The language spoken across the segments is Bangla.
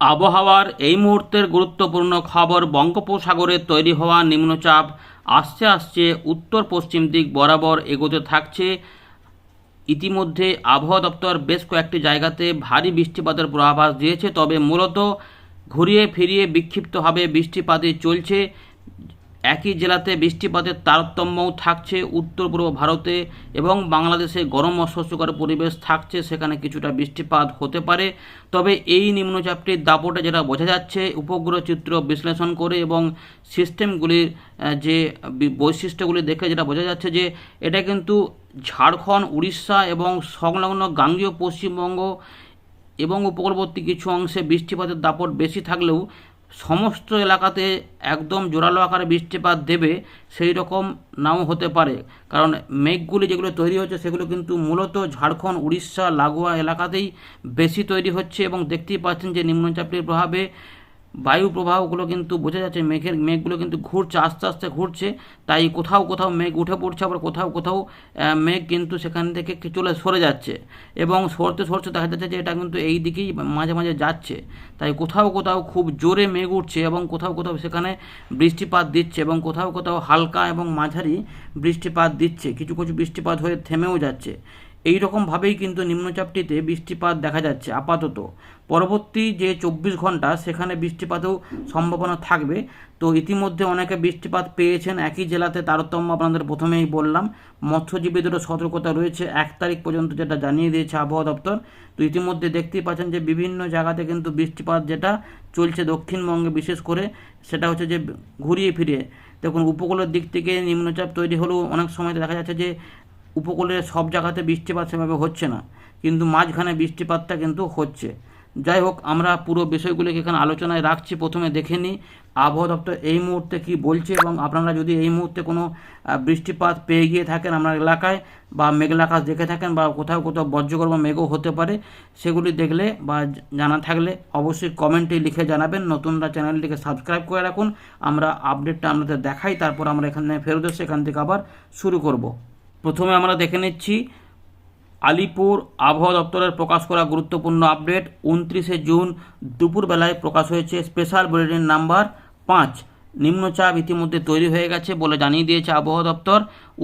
আবহাওয়ার এই মুহূর্তের গুরুত্বপূর্ণ খবর বঙ্গোপসাগরে তৈরি হওয়া নিম্নচাপ আস্তে আস্তে উত্তর পশ্চিম দিক বরাবর এগোতে থাকছে। ইতিমধ্যে আবহাওয়া দপ্তর বেশ কয়েকটি জায়গাতে ভারী বৃষ্টিপাতের পূর্বাভাস দিয়েছে, তবে মূলত ঘুরিয়ে ফিরিয়ে বিক্ষিপ্তভাবে বৃষ্টিপাতে চলছে। একই জেলাতে বৃষ্টিপাতের তারতম্যও থাকছে উত্তর পূর্ব ভারতে এবং বাংলাদেশে গরম অস্বস্তিকর পরিবেশ থাকছে, সেখানে কিছুটা বৃষ্টিপাত হতে পারে। তবে এই নিম্নচাপটির দাপটে যেটা বোঝা যাচ্ছে, উপগ্রহ চিত্র বিশ্লেষণ করে এবং সিস্টেমগুলির যে বৈশিষ্ট্যগুলি দেখে যেটা বোঝা যাচ্ছে যে এটা কিন্তু ঝাড়খণ্ড, উড়িষ্যা এবং সংলগ্ন গাঙ্গীয় পশ্চিমবঙ্গ এবং উপকূলবর্তী কিছু অংশে বৃষ্টিপাতের দাপট বেশি থাকলেও সমস্ত এলাকাতে একদম জোরালো আকারে বৃষ্টিপাত দেবে সেই রকম নাও হতে পারে। কারণ মেঘগুলি যেগুলো তৈরি হচ্ছে সেগুলো কিন্তু মূলত ঝাড়খণ্ড, উড়িষ্যা, লাগোয়া এলাকাতেই বেশি তৈরি হচ্ছে এবং দেখতেই পাচ্ছেন যে নিম্নচাপটির প্রভাবে বায়ু প্রবাহগুলো কিন্তু বোঝা যাচ্ছে মেঘের, মেঘগুলো কিন্তু ঘুরছে, আস্তে আস্তে ঘুরছে। তাই কোথাও কোথাও মেঘ উঠে পড়ছে, আবার কোথাও কোথাও মেঘ কিন্তু সেখান থেকে চলে সরে যাচ্ছে। এবং সরতে সরতে দেখা যাচ্ছে যে এটা কিন্তু এই দিকেই মাঝে মাঝে যাচ্ছে। তাই কোথাও কোথাও খুব জোরে মেঘ উঠছে এবং কোথাও কোথাও সেখানে বৃষ্টিপাত দিচ্ছে এবং কোথাও কোথাও হালকা এবং মাঝারি বৃষ্টিপাত দিচ্ছে। কিছু কিছু বৃষ্টিপাত হয়ে থেমেও যাচ্ছে। এই রকমভাবেই কিন্তু নিম্নচাপটিতে বৃষ্টিপাত দেখা যাচ্ছে, আপাতত। পরবর্তী যে চব্বিশ ঘণ্টা, সেখানে বৃষ্টিপাতেও সম্ভাবনা থাকবে। তো ইতিমধ্যে অনেকে বৃষ্টিপাত পেয়েছেন একই জেলাতে, তারতম্য আপনাদের প্রথমেই বললাম। মৎস্যজীবীদেরও সতর্কতা রয়েছে এক তারিখ পর্যন্ত, যেটা জানিয়ে দিয়েছে আবহাওয়া দপ্তর। তো ইতিমধ্যে দেখতেই পাচ্ছেন যে বিভিন্ন জায়গাতে কিন্তু বৃষ্টিপাত যেটা চলছে দক্ষিণবঙ্গে, বিশেষ করে সেটা হচ্ছে যে ঘুরিয়ে ফিরিয়ে। দেখুন, উপকূলের দিক থেকে নিম্নচাপ তৈরি হলেও অনেক সময় দেখা যাচ্ছে যে উপকূলের সব জায়গাতে বৃষ্টিপাত সেভাবে হচ্ছে না, কিন্তু মাঝখানে বৃষ্টিপাতটা কিন্তু হচ্ছে। যাই হোক, আমরা পুরো বিষয়গুলিকে এখানে আলোচনায় রাখছি, প্রথমে দেখে নিই আবহাওয়া দপ্তর এই মুহূর্তে কি বলছে এবং আপনারা যদি এই মুহূর্তে কোনো বৃষ্টিপাত পেয়ে গিয়ে থাকেন আপনার এলাকায় বা মেঘলা আকাশ দেখে থাকেন বা কোথাও কোথাও বজ্রগর্ভ মেঘও হতে পারে, সেগুলি দেখলে বা জানা থাকলে অবশ্যই কমেন্টে লিখে জানাবেন। নতুনরা চ্যানেলটিকে সাবস্ক্রাইব করে রাখুন। আমরা আপডেটটা আপনাদের দেখাই, তারপর আমরা এখানে ফেরত এসে এখান থেকে আবার শুরু করব। প্রথমে আমরা দেখে নিচ্ছি, আলিপুর আবহাওয়া দপ্তরের প্রকাশ করা গুরুত্বপূর্ণ আপডেট। উনত্রিশে জুন দুপুরবেলায় প্রকাশ হয়েছে স্পেশাল বুলেটিন নাম্বার পাঁচ। নিম্নচাপ ইতিমধ্যে তৈরি হয়ে গেছে বলে জানিয়ে দিয়েছে আবহাওয়া দপ্তর।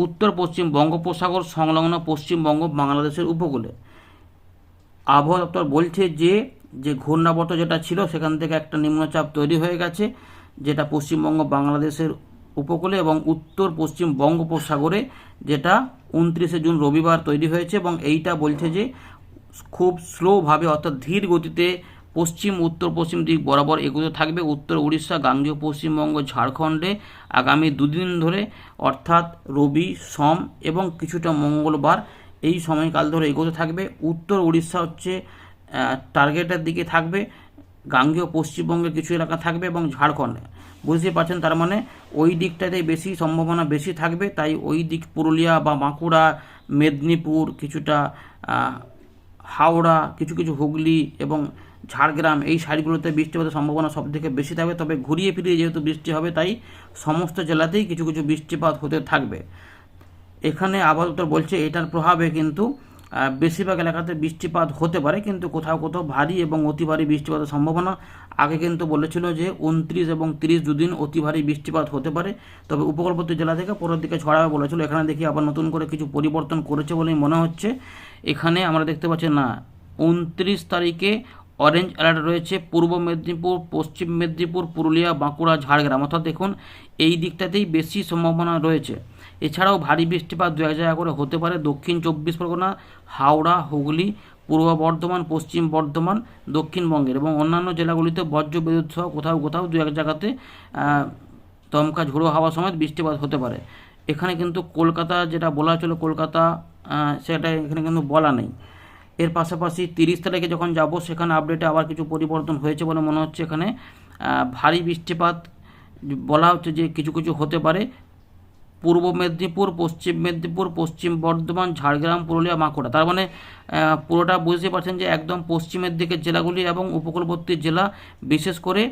উত্তর, পশ্চিম বঙ্গোপসাগর সংলগ্ন পশ্চিমবঙ্গ বাংলাদেশের উপকূলে। আবহাওয়া দপ্তর বলছে যে যে ঘূর্ণাবর্ত যেটা ছিল সেখান থেকে একটা নিম্নচাপ তৈরি হয়ে গেছে, যেটা পশ্চিমবঙ্গ বাংলাদেশের উপকূলে এবং উত্তর পশ্চিম বঙ্গোপসাগরে, যেটা উনত্রিশে জুন রবিবার তৈরি হয়েছে এবং এইটা বলছে যে খুব স্লোভাবে অর্থাৎ ধীর গতিতে পশ্চিম, উত্তর পশ্চিম দিক বরাবর এগোতে থাকবে। উত্তর উড়িষ্যা, গাঙ্গীয়, পশ্চিমবঙ্গ, ঝাড়খণ্ডে আগামী দুদিন ধরে অর্থাৎ রবি, সোম এবং কিছুটা মঙ্গলবার এই সময়কাল ধরে এগোতে থাকবে। উত্তর উড়িষ্যা হচ্ছে টার্গেটের দিকে থাকবে। গাঙ্গেয় পশ্চিমবঙ্গের কিছু এলাকা থাকবে এবং ঝাড়খণ্ডে। বুঝতে পারছেন, তার মানে ওই দিকটাতে বেশি সম্ভাবনা বেশি থাকবে, তাই ওই দিক পুরুলিয়া বা বাঁকুড়া, মেদিনীপুর, কিছুটা হাওড়া, কিছু কিছু হুগলি এবং ঝাড়গ্রাম এই সাইডগুলোতে বৃষ্টিপাতের সম্ভাবনা সব থেকে বেশি থাকবে। তবে ঘুরিয়ে ফিরিয়ে যেহেতু বৃষ্টি হবে, তাই সমস্ত জেলাতেই কিছু কিছু বৃষ্টিপাত হতে থাকবে। এখানে আপাতত বলছে এটার প্রভাবে কিন্তু বেশিরভাগ এলাকাতে বৃষ্টিপাত হতে পারে, কিন্তু কোথাও কোথাও ভারী এবং অতি ভারী বৃষ্টিপাতের সম্ভাবনা। আগে কিন্তু বলেছিল যে উনত্রিশ এবং তিরিশ দুদিন অতি ভারী বৃষ্টিপাত হতে পারে, তবে উপকূলবর্তী জেলা থেকে পরের দিকে ছড়াবে বলেছিল। এখানে দেখি আবার নতুন করে কিছু পরিবর্তন করেছে বলেই মনে হচ্ছে। এখানে আমরা দেখতে পাচ্ছি না, উনত্রিশ তারিখে অরেঞ্জ অ্যালার্ট রয়েছে পূর্ব মেদিনীপুর, পশ্চিম মেদিনীপুর, পুরুলিয়া, বাঁকুড়া, ঝাড়গ্রাম। অর্থাৎ দেখুন, এই দিকটাতেই বেশি সম্ভাবনা রয়েছে। এছাড়াও ভারী বৃষ্টিপাত দু এক জায়গা করে হতে পারে দক্ষিণ চব্বিশ পরগনা, হাওড়া, হুগলি, পূর্ব বর্ধমান, পশ্চিম বর্ধমান, দক্ষিণবঙ্গের এবং অন্যান্য জেলাগুলিতে বজ্র বিদ্যুৎ সহ কোথাও কোথাও দু এক জায়গাতে দমকা ঝোড়ো হাওয়া সমেত বৃষ্টিপাত হতে পারে। এখানে কিন্তু কলকাতা যেটা বলা ছিল কলকাতা সেটা এখানে কিন্তু বলা নেই। এর পাশাপাশি তিরিশ তারিখে যখন যাব, সেখানে আপডেটে আবার কিছু পরিবর্তন হয়েছে বলে মনে হচ্ছে এখানে। ভারী বৃষ্টিপাত বলা হচ্ছে যে কিছু কিছু হতে পারে। পূর্ব মেদিনীপুর, পশ্চিম মেদিনীপুর, পশ্চিম বর্ধমান, ঝাড়গ্রাম, পুরুলিয়া, বাঁকুড়া। তার মানে পুরোটা বুঝতে পারছেন যে একদম পশ্চিমের দিকের জেলাগুলি এবং উপকূলবর্তী জেলা, বিশেষ করে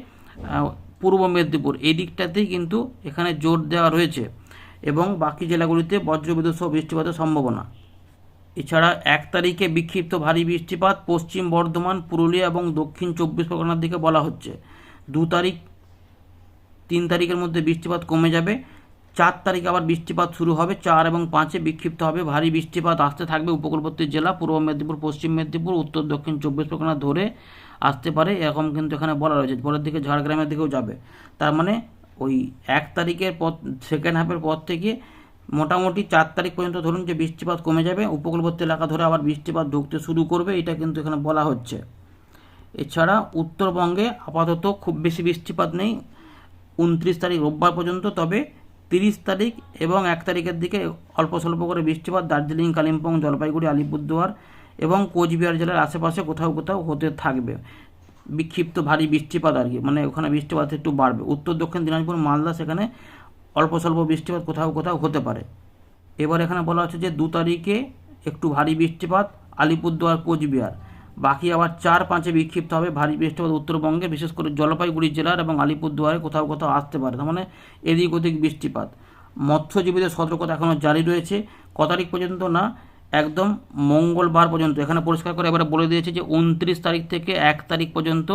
পূর্ব মেদিনীপুর। এই দিকটাতেই কিন্তু এখানে জোর দেওয়া রয়েছে এবং বাকি জেলাগুলিতে বজ্রবিদ্যুৎ সহ বৃষ্টিপাতের সম্ভাবনা। এছাড়া এক তারিখে বিক্ষিপ্ত ভারী বৃষ্টিপাত পশ্চিম বর্ধমান, পুরুলিয়া এবং দক্ষিণ চব্বিশ পরগনার দিকে বলা হচ্ছে। দু তারিখ, তিন তারিখের মধ্যে বৃষ্টিপাত কমে যাবে। চার তারিখে আবার বৃষ্টিপাত শুরু হবে। চার এবং পাঁচে বিক্ষিপ্ত হবে। ভারী বৃষ্টিপাত আসতে থাকবে উপকূলবর্তী জেলা, পূর্ব মেদিনীপুর, পশ্চিম মেদিনীপুর, উত্তর, দক্ষিণ চব্বিশ পরগনা ধরে আসতে পারে। এরকম কিন্তু এখানে বলা রয়েছে। পরের দিকে ঝাড়গ্রামের দিকেও যাবে। তার মানে ওই এক তারিখের পর সেকেন্ড হাফের পর থেকে মোটামুটি চার তারিখ পর্যন্ত ধরুন যে বৃষ্টিপাত কমে যাবে, উপকূলবর্তী এলাকা ধরে আবার বৃষ্টিপাত ঢুকতে শুরু করবে, এটা কিন্তু এখানে বলা হচ্ছে। এছাড়া উত্তরবঙ্গে আপাতত খুব বেশি বৃষ্টিপাত নেই, উনত্রিশ তারিখ রোববার পর্যন্ত, তবে তিরিশ তারিখ এবং এক তারিখের দিকে অল্প স্বল্প করে বৃষ্টিপাত দার্জিলিং, কালিম্পং, জলপাইগুড়ি, আলিপুরদুয়ার এবং কোচবিহার জেলার আশেপাশে কোথাও কোথাও হতে থাকবে। বিক্ষিপ্ত ভারী বৃষ্টিপাত আর কি মানে ওখানে বৃষ্টিপাত একটু বাড়বে। উত্তর দক্ষিণ দিনাজপুর, মালদা, সেখানে অল্প স্বল্প বৃষ্টিপাত কোথাও কোথাও হতে পারে। এবার এখানে বলা হচ্ছে যে দু তারিখে একটু ভারী বৃষ্টিপাত, আলিপুরদুয়ার, কোচবিহার। বাকি আবার চার পাঁচে বিক্ষিপ্ত হবে ভারী বৃষ্টিপাত উত্তরবঙ্গে, বিশেষ করে জলপাইগুড়ি জেলার এবং আলিপুরদুয়ারে কোথাও কোথাও আসতে পারে। তার মানে এদিক ওদিক বৃষ্টিপাত। মৎস্যজীবীদের সতর্কতা এখনও জারি রয়েছে। ক তারিখ পর্যন্ত না, একদম মঙ্গলবার পর্যন্ত। এখানে পরিষ্কার করে এবারে বলে দিয়েছে যে উনত্রিশ তারিখ থেকে এক তারিখ পর্যন্ত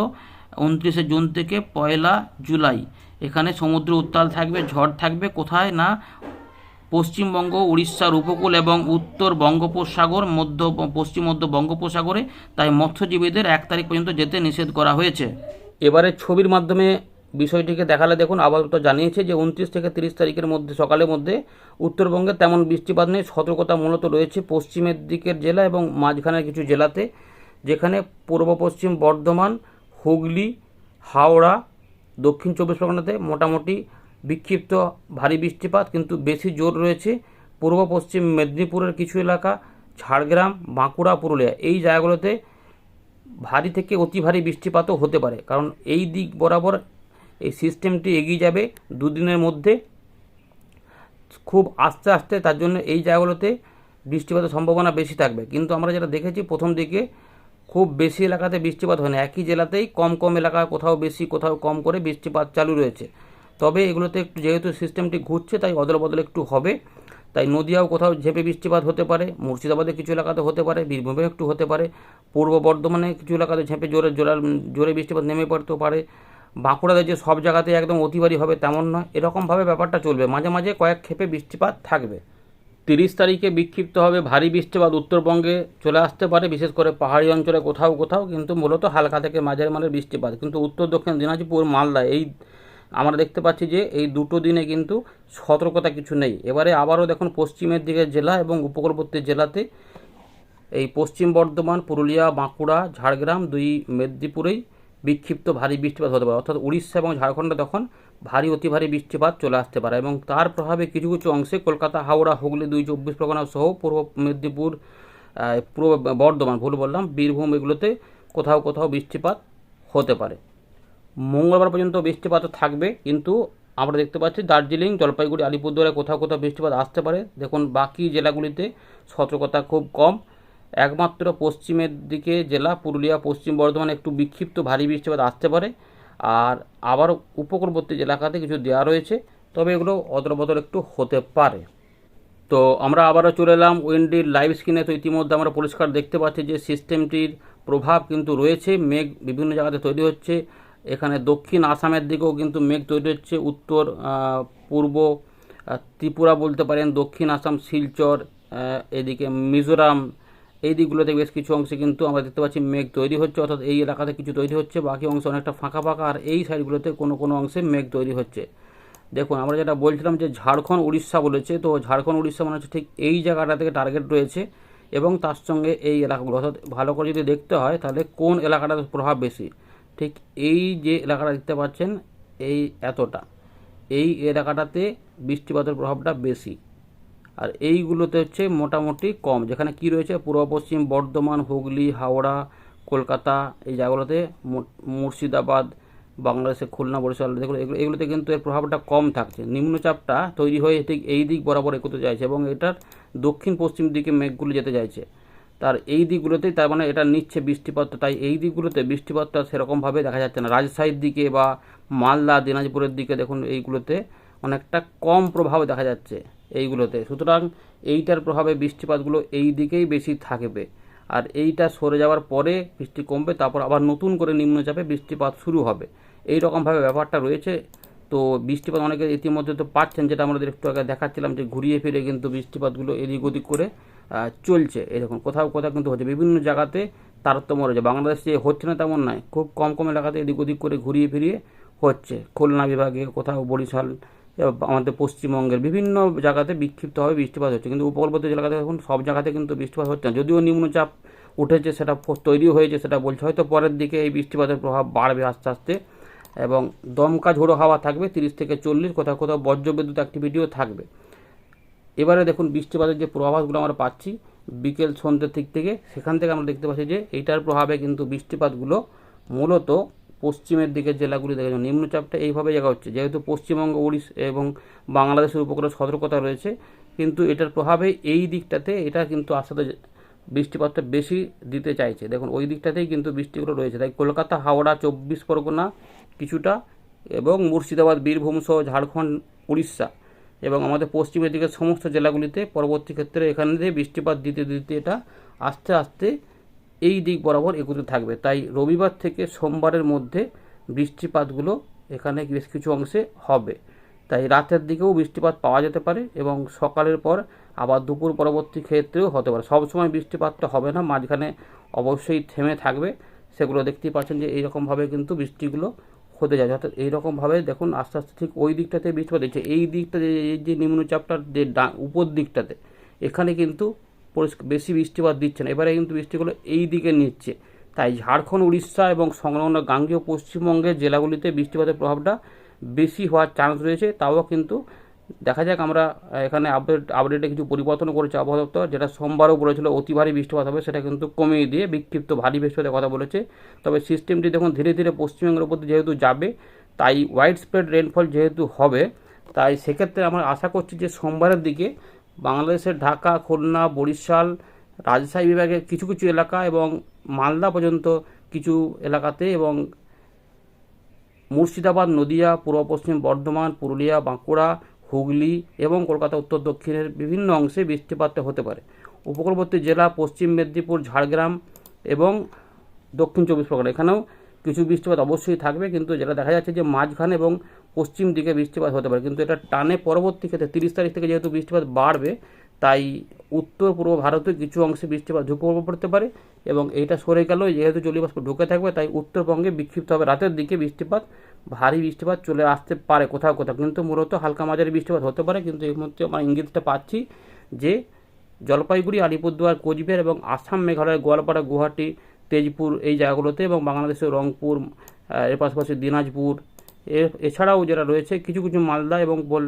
উনত্রিশে জুন থেকে পয়লা জুলাই। এখানে সমুদ্র উত্তাল থাকবে, ঝড় থাকবে। কোথায় না? পশ্চিমবঙ্গ, উড়িষ্যার উপকূল এবং উত্তর বঙ্গোপসাগর, মধ্য, পশ্চিম মধ্য বঙ্গোপসাগরে। তাই মৎস্যজীবীদের এক তারিখ পর্যন্ত যেতে নিষেধ করা হয়েছে। এবারে ছবির মাধ্যমে বিষয়টিকে দেখালে দেখুন, আপাতত জানিয়েছে যে উনত্রিশ থেকে তিরিশ তারিখের মধ্যে, সকালের মধ্যে উত্তরবঙ্গে তেমন বৃষ্টিপাত নেই। সতর্কতা মূলত রয়েছে পশ্চিমের দিকের জেলা এবং মাঝখানের কিছু জেলাতে, যেখানে পূর্ব পশ্চিম বর্ধমান হুগলি, হাওড়া, দক্ষিণ চব্বিশ পরগনাতে মোটামুটি বিক্ষিপ্ত ভারী বৃষ্টিপাত, কিন্তু বেশি জোর রয়েছে পূর্ব পশ্চিম মেদিনীপুরের কিছু এলাকা, ঝাড়গ্রাম, বাঁকুড়া, পুরুলিয়া। এই জায়গাগুলোতে ভারী থেকে অতি ভারী বৃষ্টিপাতও হতে পারে, কারণ এই দিক বরাবর এই সিস্টেমটি এগিয়ে যাবে দুদিনের মধ্যে। খুব আস্তে আস্তে তার জন্য এই জায়গাগুলোতে বৃষ্টিপাতের সম্ভাবনা বেশি থাকবে। কিন্তু আমরা যেটা দেখেছি, প্রথম দিকে খুব বেশি এলাকাতে বৃষ্টিপাত হয় না একই জেলাতেই কম কম এলাকা কোথাও বেশি, কোথাও কম করে বৃষ্টিপাত চালু রয়েছে। তবে এগুলোতে একটু যেহেতু সিস্টেমটি ঘুরছে, তাই অদল বদল একটু হবে। তাই নদিয়াও কোথাও ঝেপে বৃষ্টিপাত হতে পারে, মুর্শিদাবাদে কিছু এলাকাতে হতে পারে বীরভূমে একটু হতে পারে। পূর্ব বর্ধমানে কিছু এলাকাতে ঝেঁপে জোরে জোরে জোরে বৃষ্টিপাত নেমে পড়তেও পারে। বাঁকুড়াতে যে সব জায়গাতে একদম অতিবারী হবে তেমন নয়, এরকমভাবে ব্যাপারটা চলবে। মাঝে মাঝে কয়েক ক্ষেপে বৃষ্টিপাত থাকবে। তিরিশ তারিখে বিক্ষিপ্ত হবে ভারী বৃষ্টিপাত উত্তরবঙ্গে চলে আসতে পারে, বিশেষ করে পাহাড়ি অঞ্চলে কোথাও কোথাও, কিন্তু মূলত হালকা থেকে মাঝারি মানের বৃষ্টিপাত। কিন্তু উত্তর দক্ষিণ দিনাজপুর, মালদা, এই আমরা দেখতে পাচ্ছি যে এই দুটো দিনে কিন্তু সতর্কতা কিছু নেই। এবারে আবারও দেখুন পশ্চিমের দিকে জেলা এবং উপকূলবর্তী জেলাতে এই পশ্চিম বর্ধমান, পুরুলিয়া, বাঁকুড়া, ঝাড়গ্রাম, দুই মেদিনীপুরেই বিক্ষিপ্ত ভারী বৃষ্টিপাত হতে পারে। অর্থাৎ উড়িষ্যা এবং ঝাড়খণ্ডে তখন ভারী, অতি ভারী বৃষ্টিপাত চলে আসতে পারে এবং তার প্রভাবে কিছু কিছু অংশে কলকাতা, হাওড়া, হুগলি, দুই চব্বিশ পরগনা সহ পূর্ব মেদিনীপুর পূর্ব বর্ধমান, ভুল বললাম, বীরভূম এগুলোতে কোথাও কোথাও বৃষ্টিপাত হতে পারে। মঙ্গলবার পর্যন্ত বৃষ্টিপাত থাকবে, কিন্তু আমরা দেখতে পাচ্ছি দার্জিলিং, জলপাইগুড়ি, আলিপুরদুয়ারে কোথাও কোথাও বৃষ্টিপাত আসতে পারে। দেখুন, বাকি জেলাগুলিতে সতর্কতা খুব কম। একমাত্র পশ্চিমের দিকে জেলা, পুরুলিয়া, পশ্চিম বর্ধমানে একটু বিক্ষিপ্ত ভারী বৃষ্টিপাত আসতে পারে। আর আবার উপকূলবর্তী এলাকাতে কিছু দেওয়া রয়েছে, তবে এগুলো অদল বদল একটু হতে পারে। তো আমরা আবারও চলে এলাম উইন্ডির লাইভ স্ক্রিনে। তো ইতিমধ্যে আমরা পরিষ্কার দেখতে পাচ্ছি যে সিস্টেমটির প্রভাব কিন্তু রয়েছে, মেঘ বিভিন্ন জায়গাতে তৈরি হচ্ছে। এখানে দক্ষিণ আসামের দিকেও কিন্তু মেঘ তৈরি হচ্ছে, উত্তর পূর্ব ত্রিপুরা বলতে পারেন, দক্ষিণ আসাম, শিলচর এদিকে মিজোরাম এই দিকগুলোতে বেশ কিছু অংশে কিন্তু আমরা দেখতে পাচ্ছি মেঘ তৈরি হচ্ছে, অর্থাৎ এই এলাকাতে কিছু তৈরি হচ্ছে, বাকি অংশ অনেকটা ফাঁকা ফাঁকা, আর এই সাইডগুলোতে কোনো কোনো অংশে মেঘ তৈরি হচ্ছে। দেখুন, আমরা যেটা বলছিলাম যে ঝাড়খণ্ড উড়িষ্যা বলেছে, তো ঝাড়খণ্ড উড়িষ্যা মনে হচ্ছে ঠিক এই জায়গাটা থেকে টার্গেট রয়েছে এবং তার সঙ্গে এই এলাকাগুলো। অর্থাৎ ভালো করে যদি দেখতে হয়, তাহলে কোন এলাকাটার প্রভাব বেশি? ঠিক এই যে এলাকাটা দেখতে পাচ্ছেন, এই এতটা। এই এলাকাটাতে বৃষ্টিপাতের প্রভাবটা বেশি। আর এইগুলোতে হচ্ছে মোটামুটি কম। যেখানে কি রয়েছে? পূর্ব, পশ্চিম, বর্ধমান, হুগলি, হাওড়া, কলকাতা, এই জায়গাগুলোতে মুর্শিদাবাদ বাংলাদেশের খুলনা, বরিশাল এগুলো, এগুলোতে কিন্তু এর প্রভাবটা কম থাকছে। নিম্নচাপটা তৈরি হয়ে ঠিক এই দিক বরাবর এগোতে চাইছে এবং এটার দক্ষিণ, পশ্চিম দিকে মেঘগুলো যেতে চাইছে। তার এই দিকগুলোতেই তার মানে এটা নিচ্ছে বৃষ্টিপাত, তাই এই দিকগুলোতে বৃষ্টিপাতটা সেরকমভাবে দেখা যাচ্ছে না। রাজশাহীর দিকে বা মালদা, দিনাজপুরের দিকে দেখুন, এইগুলোতে অনেকটা কম প্রভাব দেখা যাচ্ছে। এইগুলোতে। সুতরাং এইটার প্রভাবে বৃষ্টিপাতগুলো এই দিকেই বেশি থাকবে। আর এইটা সরে যাওয়ার পরে বৃষ্টি কমবে, তারপর আবার নতুন করে নিম্নচাপে বৃষ্টিপাত শুরু হবে। এই রকমভাবে ব্যাপারটা রয়েছে। তো বৃষ্টিপাত অনেকে ইতিমধ্যে তো পাচ্ছেন, যেটা আমাদের একটু আগে দেখাচ্ছিলাম যে ঘুরিয়ে ফিরে কিন্তু বৃষ্টিপাতগুলো এদিক ওদিক করে চলছে এরকম। কোথাও কোথাও কিন্তু হচ্ছে। বিভিন্ন জায়গাতে তারতম্য রয়েছে। বাংলাদেশ যে হচ্ছে না তেমন নয়, খুব কম কম এলাকাতে এদিক ওদিক করে ঘুরিয়ে ফিরিয়ে হচ্ছে। খুলনা বিভাগে কোথাও বরিশাল আমাদের পশ্চিমবঙ্গের বিভিন্ন জায়গাতে বিক্ষিপ্তভাবে বৃষ্টিপাত হচ্ছে। কিন্তু উপকূলবর্তী এলাকাতে এখন সব জায়গাতে কিন্তু বৃষ্টিপাত হচ্ছে না। যদিও নিম্নচাপ উঠেছে, সেটা তৈরি হয়েছে, সেটা বলছে। হয়তো পরের দিকে এই বৃষ্টিপাতের প্রভাব বাড়বে আস্তে আস্তে। এবং দমকা ঝোড়ো হাওয়া থাকবে, তিরিশ থেকে চল্লিশ, কোথাও কোথাও বজ্রবিদ্যুৎ অ্যাক্টিভিটিও থাকবে। এবারে দেখুন, বৃষ্টিপাতের যে প্রভাবগুলো আমরা পাচ্ছি, বিকেল সন্ধ্যের দিক থেকে, সেখান থেকে আমরা দেখতে পাচ্ছি যে এইটার প্রভাবে কিন্তু বৃষ্টিপাতগুলো মূলত পশ্চিমের দিকের জেলাগুলি দেখে যান। নিম্নচাপটা এইভাবে জায়গা হচ্ছে, যেহেতু পশ্চিমবঙ্গ উড়িষ্যা এবং বাংলাদেশের উপকূলে সতর্কতা রয়েছে, কিন্তু এটার প্রভাবে এই দিকটাতে এটা কিন্তু আস্তে বৃষ্টিপাতটা বেশি দিতে চাইছে দেখুন, ওই দিকটাতেই কিন্তু বৃষ্টিগুলো রয়েছে তাই কলকাতা, হাওড়া, চব্বিশ পরগনা কিছুটা এবং মুর্শিদাবাদ, বীরভূম সহ ঝাড়খণ্ড, উড়িষ্যা এবং আমাদের পশ্চিমের দিকের সমস্ত জেলাগুলিতে পরবর্তী ক্ষেত্রে এখানে দিয়ে বৃষ্টিপাত দিতে দিতে এটা আস্তে আস্তে এই দিক বরাবর এগুতে থাকবে। তাই রবিবার থেকে সোমবারের মধ্যে বৃষ্টিপাতগুলো এখানে বেশ কিছু অংশে হবে। তাই রাতের দিকেও বৃষ্টিপাত পাওয়া যেতে পারে এবং সকালের পর আবার দুপুর পরবর্তী ক্ষেত্রেও হতে পারে। সবসময় বৃষ্টিপাতটা হবে না, মাঝখানে অবশ্যই থেমে থাকবে। সেগুলো দেখতেই পাচ্ছেন যে এইরকমভাবে কিন্তু বৃষ্টিগুলো হতে যায়। অর্থাৎ এইরকমভাবে দেখুন, আস্তে আস্তে ঠিক ওই দিকটাতে বৃষ্টিপাত দিচ্ছে এই দিকটা যে এই যে নিম্নচাপটার যে ডা- উপর দিকটাতে, এখানে কিন্তু বেশি বৃষ্টিপাত দিচ্ছে না। এবারে কিন্তু বৃষ্টিগুলো এই দিকে নিচ্ছে। তাই ঝাড়খণ্ড, উড়িষ্যা এবং সংলগ্ন গাঙ্গীয় পশ্চিমবঙ্গের জেলাগুলিতে বৃষ্টিপাতের প্রভাবটা বেশি হওয়ার চান্স রয়েছে। তাও কিন্তু দেখা যাক আমরা এখানে আপডেট আপডেটে কিছু পরিবর্তন করেছে আবহাওয়া দপ্তর, যেটা সোমবারও বলেছিল অতি ভারী বৃষ্টিপাত হবে, সেটা কিন্তু কমিয়ে দিয়ে বিক্ষিপ্ত ভারী বৃষ্টিপাতের কথা বলেছে। তবে সিস্টেমটি দেখুন, ধীরে ধীরে পশ্চিমবঙ্গের উপর যেহেতু যাবে, তাই ওয়াইড স্প্রেড রেনফল যেহেতু হবে, তাই সেক্ষেত্রে আমরা আশা করছি যে সোমবারের দিকে বাংলাদেশের ঢাকা, খুলনা, বরিশাল, রাজশাহী বিভাগের কিছু কিছু এলাকা এবং মালদা পর্যন্ত কিছু এলাকাতে এবং মুর্শিদাবাদ, নদিয়া, পূর্ব পশ্চিম বর্ধমান, পুরুলিয়া, বাঁকুড়া, হুগলি এবং কলকাতা, উত্তর দক্ষিণের বিভিন্ন অংশে বৃষ্টিপাত হতে পারে। উপকূলবর্তী জেলা পশ্চিম মেদিনীপুর, ঝাড়গ্রাম এবং দক্ষিণ চব্বিশ পরগনা। এখানেও কিছু বৃষ্টিপাত অবশ্যই থাকবে, কিন্তু যেটা দেখা যাচ্ছে যে মাঝখানে এবং পশ্চিম দিকে বৃষ্টিপাত হতে পারে। কিন্তু এটা টানে পরবর্তী ক্ষেত্রে তিরিশ তারিখ থেকে যেহেতু বৃষ্টিপাত বাড়বে, তাই উত্তর পূর্ব ভারতের কিছু অংশে বৃষ্টিপাত ঝুঁকে পড়তে পারে এবং এইটা সরে গেল। যেহেতু জলীয়বাষ্প ঢুকে থাকবে, তাই উত্তরবঙ্গে বিক্ষিপ্ত হবে। রাতের দিকে বৃষ্টিপাত, ভারী বৃষ্টিপাত চলে আসতে পারে কোথাও কোথাও। কিন্তু মূলত হালকা মাঝারি বৃষ্টিপাত হতে পারে। কিন্তু এই মুহূর্তে আমরা ইঙ্গিতটা পাচ্ছি যে জলপাইগুড়ি, আলিপুরদুয়ার, কোচবিহার এবং আসাম, মেঘালয়, গোয়ালপাড়া, গুয়াহাটি, তেজপুর এই জায়গাগুলোতে এবং বাংলাদেশের রংপুর এর পাশাপাশি দিনাজপুর এছাড়াও যেটা রয়েছে, কিছু কিছু মালদা এবং বল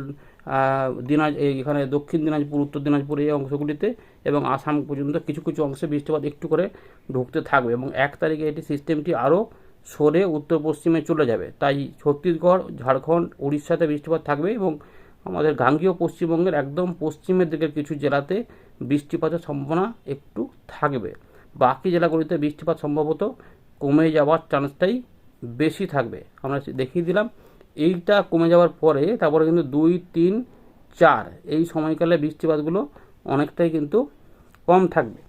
দিনাজ এখানে দক্ষিণ দিনাজপুর, উত্তর দিনাজপুর এই অংশগুলিতে এবং আসাম পর্যন্ত কিছু কিছু অংশে বৃষ্টিপাত একটু করে ঢুকতে থাকবে এবং এক তারিখে এটি সিস্টেমটি আরও সরে উত্তর পশ্চিমে চলে যাবে। তাই ছত্তিশগড়, ঝাড়খণ্ড উড়িষ্যাতে বৃষ্টিপাত থাকবে এবং আমাদের গাঙ্গীয় পশ্চিমবঙ্গের একদম পশ্চিমের দিকের কিছু জেলাতে বৃষ্টিপাতের সম্ভাবনা একটু থাকবে। বাকি জেলাগুলিতে বৃষ্টিপাত সম্ভবত কমে যাওয়ার চান্সটাই বেশি থাকবে। আমরা দেখিয়ে দিলাম, এইটা কমে যাওয়ার পরে তারপরে কিন্তু দুই, তিন, চার, এই সময়কালে বৃষ্টিপাতগুলো অনেকটাই কিন্তু কম থাকবে।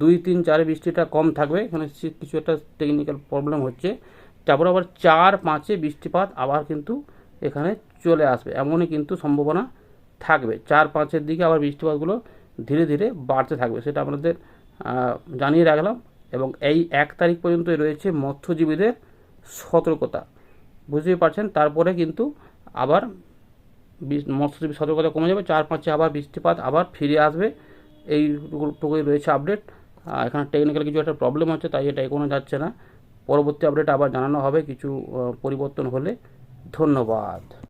দুই, তিন, চারে বৃষ্টিটা কম থাকবে, এখানে কিছু একটা টেকনিক্যাল প্রবলেম হচ্ছে। তারপর আবার চার, পাঁচে বৃষ্টিপাত আবার কিন্তু এখানে চলে আসবে, এমনই কিন্তু সম্ভাবনা থাকবে। চার, পাঁচের দিকে আবার বৃষ্টিপাতগুলো ধীরে ধীরে বাড়তে থাকবে, সেটা আপনাদের জানিয়ে রাখলাম। এবং এই এক তারিখ পর্যন্তই রয়েছে মৎস্যজীবীদের সতর্কতা। বুঝতেই পারছেন? তারপরে কিন্তু আবার মৎস্যজীবী সতর্কতা কমে যাবে। চার পাঁচে আবার বৃষ্টিপাত আবার ফিরে আসবে। এইটুকুই রয়েছে আপডেট এখানে টেকনিক্যাল কিছু একটা প্রবলেম হচ্ছে, তাই এটা এগোনো যাচ্ছে না। পরবর্তী আপডেট আবার জানানো হবে। কিছু পরিবর্তন হলে ধন্যবাদ।